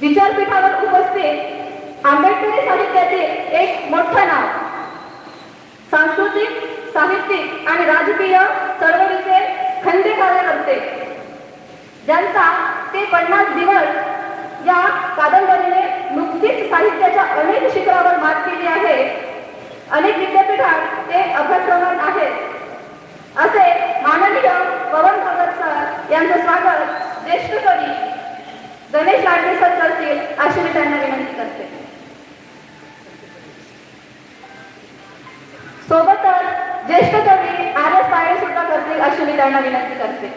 विचारपीठावर उपस्थित आंबेडकरी साहित्यातील एक मोठं नाव. सांस्कृतिक साहित्यिक आणि राजकीय चळवळीचे खंदे कार्यकर्ते. ज्यांचा ते पन्नास दिवस या कादंबरीने नुकतीच साहित्याच्या अनेक शिखरावर मात केली आहे. अनेक विद्यापीठात ते अभ्यासक्रमात आहेत. असे माननीय पवन भगत सर यांचं स्वागत गणेश लांडे सर करतील अशी मी त्यांना विनंती करते सोबतच ज्येष्ठ कवी आर एस पायल सुद्धा करतील अशी मी त्यांना विनंती करते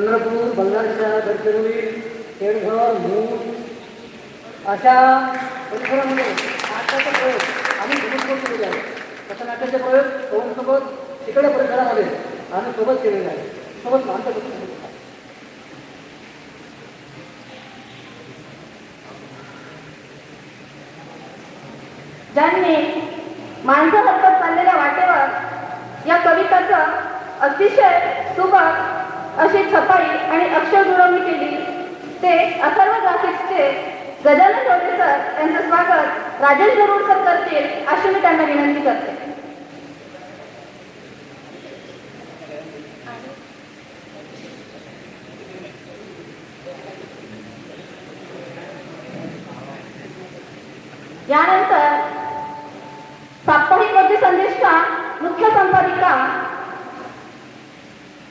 चंद्रपूर बंगालच्या गडचिरोली केळघर मूळ अशा परिसरामध्ये नाट्याचा प्रयोग आम्ही सोबत केलेले आहे. तसं नाट्याचे प्रयोग पवनसोबत तिकडे परिसरामध्ये आम्ही सोबत केलेले आहे. सोबत माणसं बसून ज्यांनी माणसं चाललेल्या वाटेवर या कविताचं अतिशय सुबक अशी छपाई आणि अक्षर जुळवणी केली. ते अथर्व ग्राफिक्सचे गजानन ढोले सर यांचं स्वागत राजेश गरुडकर करतील अशी मी त्यांना विनंती करते. यानंतर साप्ताहिक कवी संदेशच्या मुख्य संपादिका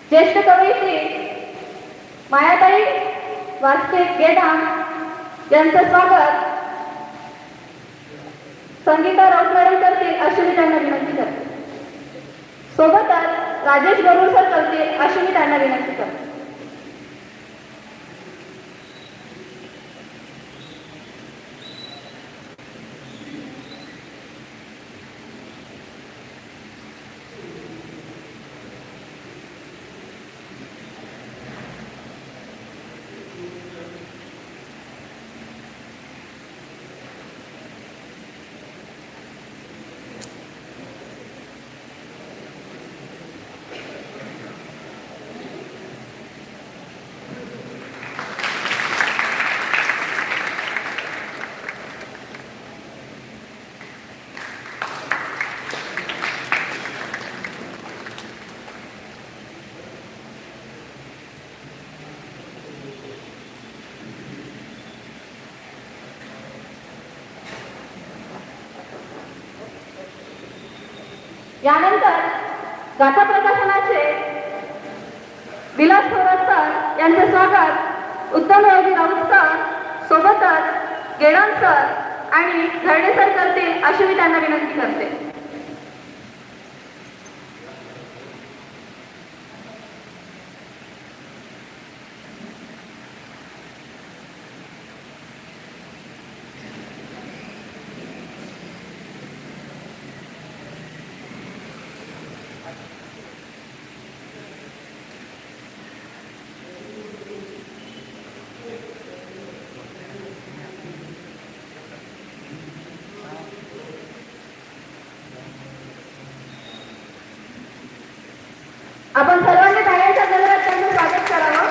ज्येष्ठ कवयित्री मायाताई वास्ते गेडाम यांचं स्वागत. संगीता राऊत मॅडम करतील अशी मी त्यांना विनंती करते. सोबतच राजेश गरुड सर करतील अशी मी त्यांना विनंती करते. यानंतर गाथा प्रकाशनाचे विलास थोरात सर यांचे स्वागत. उत्तम योगी राऊत सर सोबतच गेडाम सर आणि घरडे सर करतील अशी मी त्यांना विनंती करते. आपण सर्वांनी बाहेरच्या गजरात त्यांचं स्वागत करावं.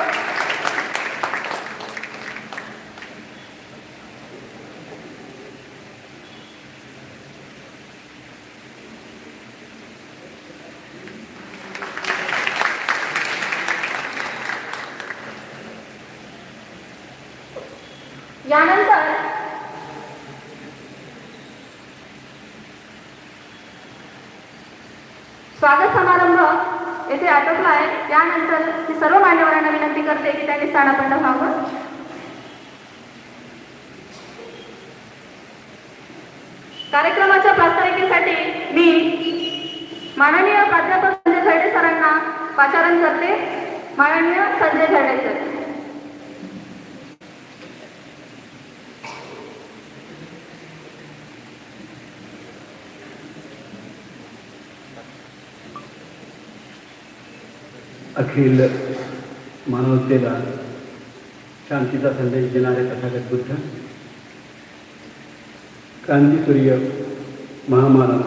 यानंतर स्वागत येथे आटोपला आहे. यानंतर मी सर्व मान्यवरांना विनंती करते की त्यांनी स्थानापन्न व्हावं. कार्यक्रमाच्या प्रास्ताविकेसाठी मी माननीय प्राध्यापक संजय झरडे सरांना पाचारण करते. माननीय संजय झरडे सर. अखिल मानवतेला शांतीचा संदेश देणारे तथागत बुद्ध क्रांतीसूर्य महामानव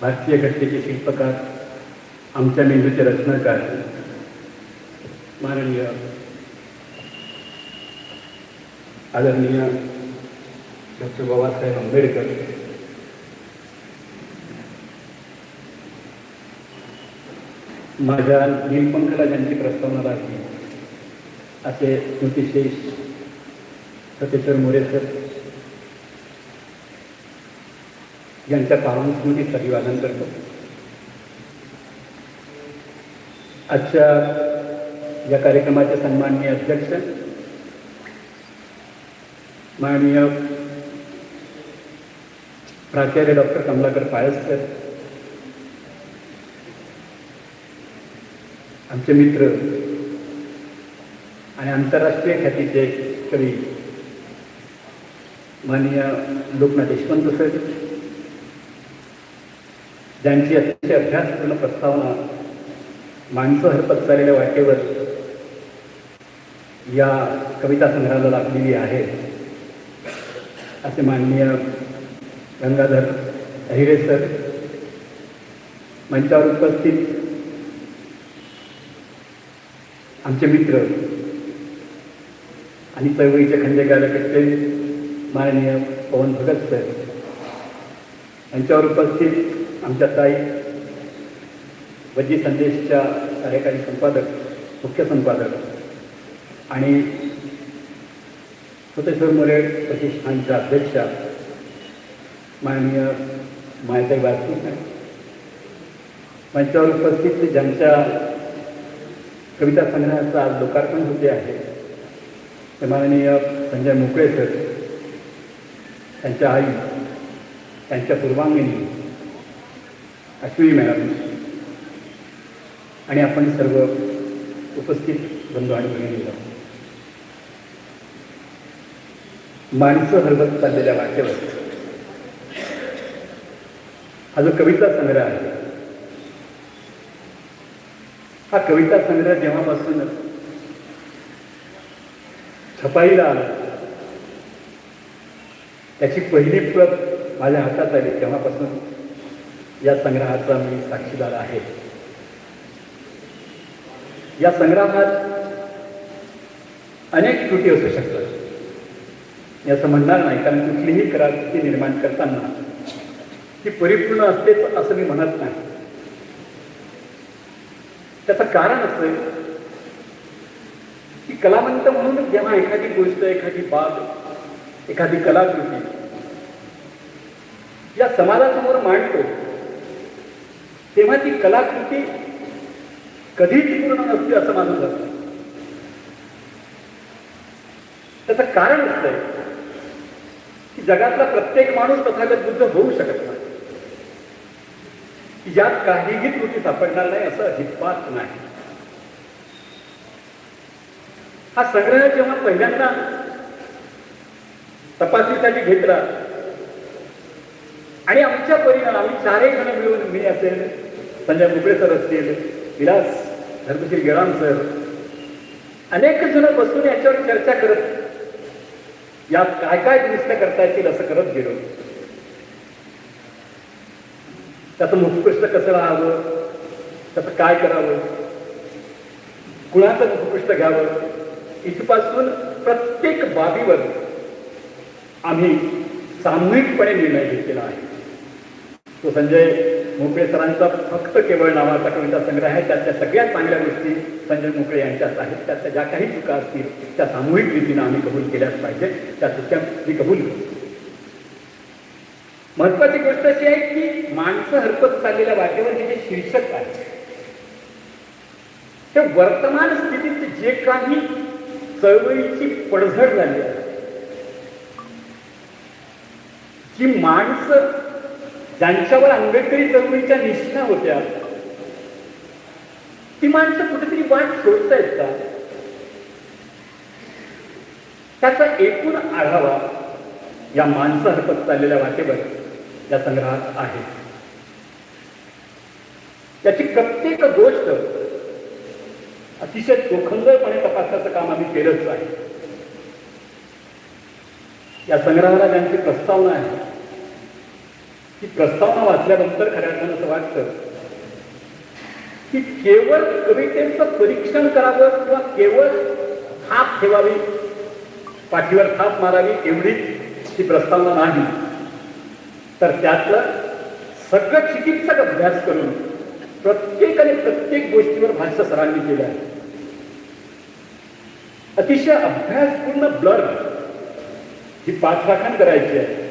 भारतीय घटनेचे शिल्पकार आमच्या मेंदूचे रचनाकार माननीय आदरणीय डॉक्टर बाबासाहेब आंबेडकर माझ्या निमपंखला ज्यांची प्रस्तावना लागली असे स्मृतिशेष सतेश्वर मोरेसर यांच्या पावन स्मृतीत अभिवादन करतो. आजच्या या कार्यक्रमाचे सन्माननीय अध्यक्ष माननीय प्राचार्य डॉक्टर कमलाकर पायसकर आमचे मित्र आणि आंतरराष्ट्रीय ख्यातीचे कवी माननीय लोकनाथ यशवंत सर ज्यांची अतिशय अभ्यासपूर्ण प्रस्तावना माणसं हरपत चाललेल्या वाटेवर या कविता संग्रहाला लागलेली आहे असे माननीय गंगाधर अहिरे सर मंचावर उपस्थित आमचे मित्र. आणि चळवळीचे खंडेगारकचे माननीय पवन भगत सर. यांच्यावर उपस्थित आमच्या ताई वजी संदेशच्या कार्यकारी संपादक मुख्य संपादक आणि सुतेश्वर मोरे प्रतिष्ठानच्या अध्यक्षा माननीय मायताई वासनिक यांच्यावर उपस्थित ज्यांच्या कविता संग्रहाचं आज लोकार्पण होते आहे. ते माननीय संजय मोकळे सर त्यांच्या आई त्यांच्या पूर्वांगिनी अश्विनी मॅडम आणि आपण सर्व उपस्थित बंधू आणि भगिनी माणसं हरवत चाललेल्या वाटेवर हा जो कविता संग्रह आहे हा कविता संग्रह जेव्हापासून छपाईला आला. त्याची पहिली प्रत माझ्या हातात आली तेव्हापासून या संग्रहाचा मी साक्षीदार आहे. या संग्रहात अनेक त्रुटी असू शकतात. मी असं म्हणणार नाही कारण कुठलीही कलाकृती निर्माण करताना ती परिपूर्ण असतेच असं मी म्हणत नाही. त्याचं कारण असं आहे की कलावंत म्हणून जेव्हा एखादी गोष्ट एखादी बाब एखादी कलाकृती या समाजासमोर मांडतो तेव्हा ती कलाकृती कधीच पूर्ण नसते असं मानलं जातं त्याचं कारण असं आहे की जगातला प्रत्येक माणूस तथागत बुद्ध होऊ शकत नाही. यात काहीही त्रुटी सापडणार नाही असं अजिबात नाही. हा संग्रह जेव्हा पहिल्यांदा तपासणीसाठी घेतला आणि आमच्या परिणाम आम्ही चारही जण मिळून मी असेल संजय मुगळे सर असतील विलास धर्मशील गेराम सर अनेक जण बसून याच्यावर चर्चा करत यात काय काय दुरुस्त करता येतील असं करत गेलो. त्याचं मुखपृष्ठ कसं राहावं? त्याचं काय करावं? कुणाचं मुखपृष्ठ घ्यावं. इथपासून प्रत्येक बाबीवर आम्ही सामूहिकपणे निर्णय घेतलेला आहे. तो संजय मोकळे सरांचा फक्त केवळ नावाचा कविता संग्रह आहे. त्यातल्या सगळ्यात चांगल्या गोष्टी संजय मोकळे यांच्याच आहेत. त्यातल्या ज्या काही चुका असतील त्या सामूहिक रीतीनं आम्ही कबूल केल्याच पाहिजे त्या चुक्या मी कबूल करतो. महत्वाची गोष्ट अशी आहे की माणसं हरकत चाललेल्या वाटेवर हे जे शीर्षक आहे ते वर्तमान स्थितीत जे काही चळवळीची पडझड झाली आहे जी माणसं ज्यांच्यावर आंबेडकरी चळवळीच्या निष्ठा होत्या ती माणसं कुठेतरी वाट सोडतायत का त्याचा एकूण आढावा या माणसं हरकत चाललेल्या वाटेवर या संग्रहात आहे. त्याची प्रत्येक गोष्ट अतिशय चोखंदरपणे तपासण्याचं काम आम्ही केलंच आहे. या संग्रहाला ज्यांची प्रस्तावना आहे ती प्रस्तावना वाचल्यानंतर खऱ्या अर्थानं असं वाटतं की केवळ कवितेचं परीक्षण करावं किंवा केवळ थाप ठेवावी पाठीवर थाप मारावी एवढीच ती प्रस्तावना नाही. तर त्यातलं सगळं चिकित्सक अभ्यास करून प्रत्येकाने प्रत्येक गोष्टीवर भाष्य सरांनी केलं आहे. अतिशय अभ्यासपूर्ण ब्लर ही पाठराखण करायची आहे.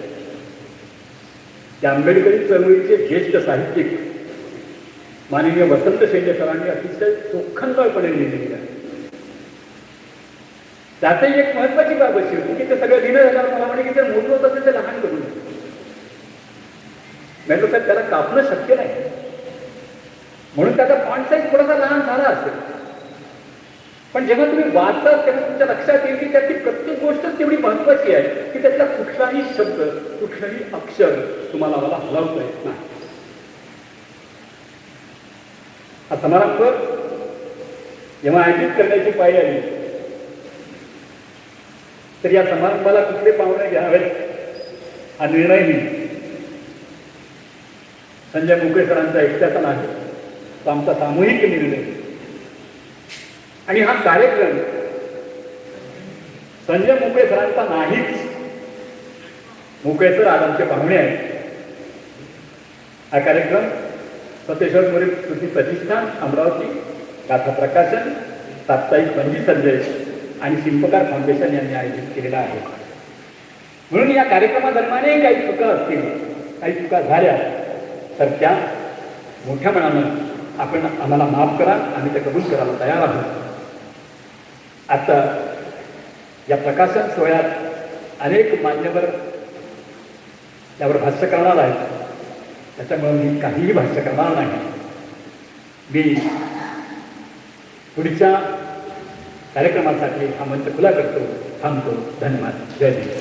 त्या आंबेडकरी चळवळीचे ज्येष्ठ साहित्यिक माननीय वसंत शेंडे सरांनी अतिशय चोखंदळपणे लिहिलेली आहे. त्यातही एक महत्वाची बाब अशी होती की ते सगळं लिहिलं झाल्यावर मला म्हणे की ते मोठं होतं ते- ते लहान करून. नाही त्याला कापणं शक्य नाही. म्हणून त्याचा फॉन्ट साईज थोडासा लहान झाला असेल. पण जेव्हा तुम्ही वाचता तेव्हा तुमच्या लक्षात येईल की त्यातली प्रत्येक गोष्टच तेवढी महत्वाची आहे की त्यातला कुठलाही शब्द कुठलाही अक्षर तुम्हाला मला हलवता येत नाही. हा समारंभ जेव्हा आयोजित करण्याची पाळी आली तर या समारंभाला कुठले पाहुणे घ्यावेत? हा निर्णय मी. संजय मुके सरांचा एकट्याचा नाही तो आमचा सामूहिक निर्णय. आणि हा कार्यक्रम संजय मुके सरांचा नाहीच. मुकेसर आज आमचे पाहुणे आहेत. हा कार्यक्रम सतेश्वर मोरे कृती प्रतिष्ठान अमरावती गाथा प्रकाशन साप्ताहिक पंजी संदेश आणि शिल्पकार फाउंडेशन यांनी आयोजित केलेला आहे. म्हणून या कार्यक्रमादरम्यानही काही चुका असतील काही चुका झाल्या तर त्या मोठ्या मनानं आपण आम्हाला माफ करा आम्ही ते कबूल करायला तयार आहोत. आता या प्रकाशन सोहळ्यात अनेक मान्यवर त्यावर भाष्य करणार आहेत. त्याच्यामुळे मी काहीही भाष्य करणार नाही. मी पुढच्या कार्यक्रमासाठी हा मंच खुला करतो. थांबतो. धन्यवाद. जय देव